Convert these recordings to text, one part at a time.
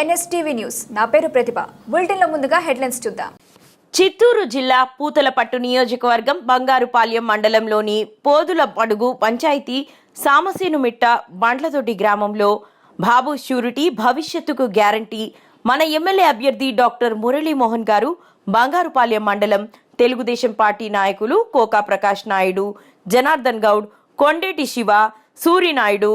NSTV news. నా పేరు ప్రతిభ. బులెటిన్లో ముందుగా హెడ్లైన్స్ చూద్దాం. చిత్తూరు జిల్లా పూతలపట్టు నియోజకవర్గం బంగారుపాలెం మండలంలోని పోదుల పడుగు పంచాయతీ సామసేనుమిట్ట బండ్లతోటి గ్రామంలో బాబు షూరిటీ భవిష్యత్తుకు గ్యారంటీ మన ఎమ్మెల్యే అభ్యర్థి డాక్టర్ మురళీమోహన్ గారు బంగారుపాలెం మండలం తెలుగుదేశం పార్టీ నాయకులు కోకా ప్రకాష్ నాయుడు జనార్దన్ గౌడ్ కొండేటి శివ సూరినాయుడు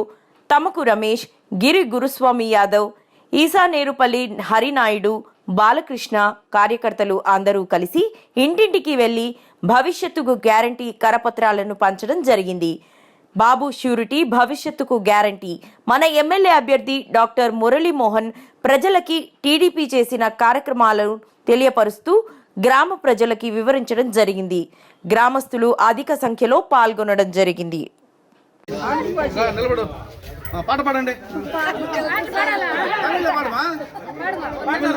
తమకు రమేష్ గిరి గురుస్వామి యాదవ్ ఈసా నేరుపల్లి హరినాయుడు బాలకృష్ణ కార్యకర్తలు అందరూ కలిసి ఇంటింటికి వెళ్ళి భవిష్యత్తుకు గ్యారంటీ కరపత్రాలను పంచడం జరిగింది. బాబు ష్యూరిటీ భవిష్యత్తుకు గ్యారంటీ. మన ఎమ్మెల్యే అభ్యర్థి డాక్టర్ మురళీమోహన్ ప్రజలకి టీడీపీ చేసిన కార్యక్రమాలను తెలియపరుస్తూ గ్రామ ప్రజలకి వివరించడం జరిగింది. గ్రామస్తులు అధిక సంఖ్యలో పాల్గొనడం జరిగింది. పాట పాడండి. పాడమా?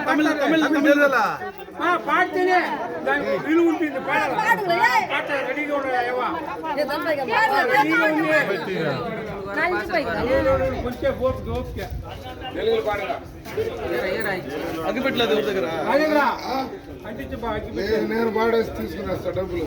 తమిళ తమిళ తమిళ పాడితేనే దానికి విలువ ఉంటుంది పాట రెడీగా అగ్గిపెట్టలేదు దగ్గర. నేను పాడేసి తీసుకుని వస్తా డబ్బులు.